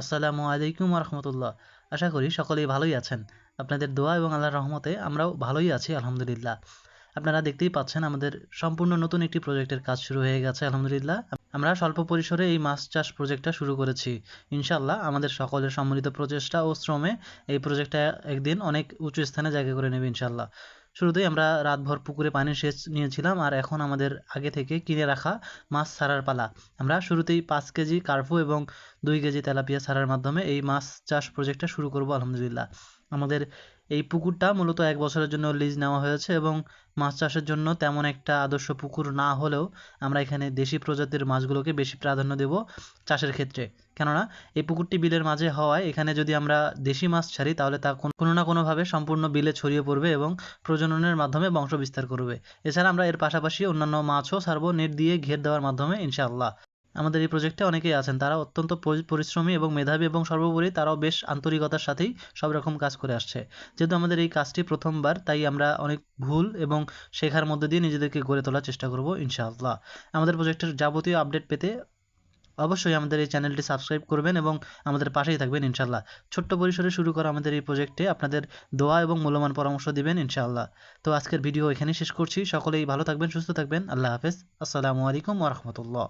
আসসালামু আলাইকুম রহমতুল্লাহ আশা করি সকলেই ভালোই আছেন। আপনাদের দোয়া এবং আল্লাহর রহমতে আমরাও ভালোই আছি, আলহামদুলিল্লাহ। আপনারা দেখতেই পাচ্ছেন আমাদের সম্পূর্ণ নতুন একটি প্রজেক্টের কাজ শুরু হয়ে গেছে, আলহামদুলিল্লাহ। আমরা স্বল্প পরিসরে এই মাছ চাষ প্রজেক্টটা শুরু করেছি। ইনশাল্লাহ আমাদের সকলের সম্মিলিত প্রচেষ্টা ও শ্রমে এই প্রজেক্টটা একদিন অনেক উঁচু স্থানে জায়গা করে নেবে ইনশাল্লাহ শুরুতেই আমরা রাতভর পুকুরে পানি সেচ নিয়েছিলাম আর এখন আমাদের আগে থেকে কিনে রাখা মাছ ছাড়ার পালা। আমরা শুরুতেই পাঁচ কেজি কার্পু এবং দুই কেজি তেলাপিয়া ছাড়ার মাধ্যমে এই মাছ চাষ প্রজেক্টটা শুরু করব, আলহামদুলিল্লাহ। আমাদের এই পুকুরটা মূলত এক বছরের জন্য লিজ নেওয়া হয়েছে এবং মাছ চাষের জন্য তেমন একটা আদর্শ পুকুর না হলেও আমরা এখানে দেশি প্রজাতির মাছগুলোকে বেশি প্রাধান্য দেব চাষের ক্ষেত্রে। কেননা, এই পুকুরটি বিলের মাঝে হওয়ায় এখানে যদি আমরা দেশি মাছ ছাড়ি, তাহলে তা কোনো না কোনোভাবে সম্পূর্ণ বিলে ছড়িয়ে পড়বে এবং প্রজননের মাধ্যমে বংশ বিস্তার করবে। এছাড়া আমরা এর পাশাপাশি অন্যান্য মাছও ছাড়বো নেট দিয়ে ঘের দেওয়ার মাধ্যমে, ইনশাআল্লাহ। আমাদের এই প্রজেক্টে অনেকেই আছেন। তারা অত্যন্ত পরিশ্রমী এবং মেধাবী এবং সর্বোপরি তারাও বেশ আন্তরিকতার সাথেই সব রকম কাজ করে আসছে। যেহেতু আমাদের এই কাজটি প্রথমবার, তাই আমরা অনেক ভুল এবং শেখার মধ্যে দিয়ে নিজেদেরকে গড়ে তোলার চেষ্টা করব, ইনশাআল্লাহ। আমাদের প্রজেক্টের যাবতীয় আপডেট পেতে অবশ্যই আমাদের এই চ্যানেলটি সাবস্ক্রাইব করবেন এবং আমাদের পাশেই থাকবেন, ইনশাআল্লাহ। ছোট্ট পরিসরে শুরু করা আমাদের এই প্রজেক্টে আপনাদের দোয়া এবং মূল্যবান পরামর্শ দিবেন, ইনশাআল্লাহ। তো আজকের ভিডিও এখানেই শেষ করছি। সকলেই ভালো থাকবেন, সুস্থ থাকবেন। আল্লাহ হাফেজ। আসসালামু আলাইকুম ওরহমতুল্লাহ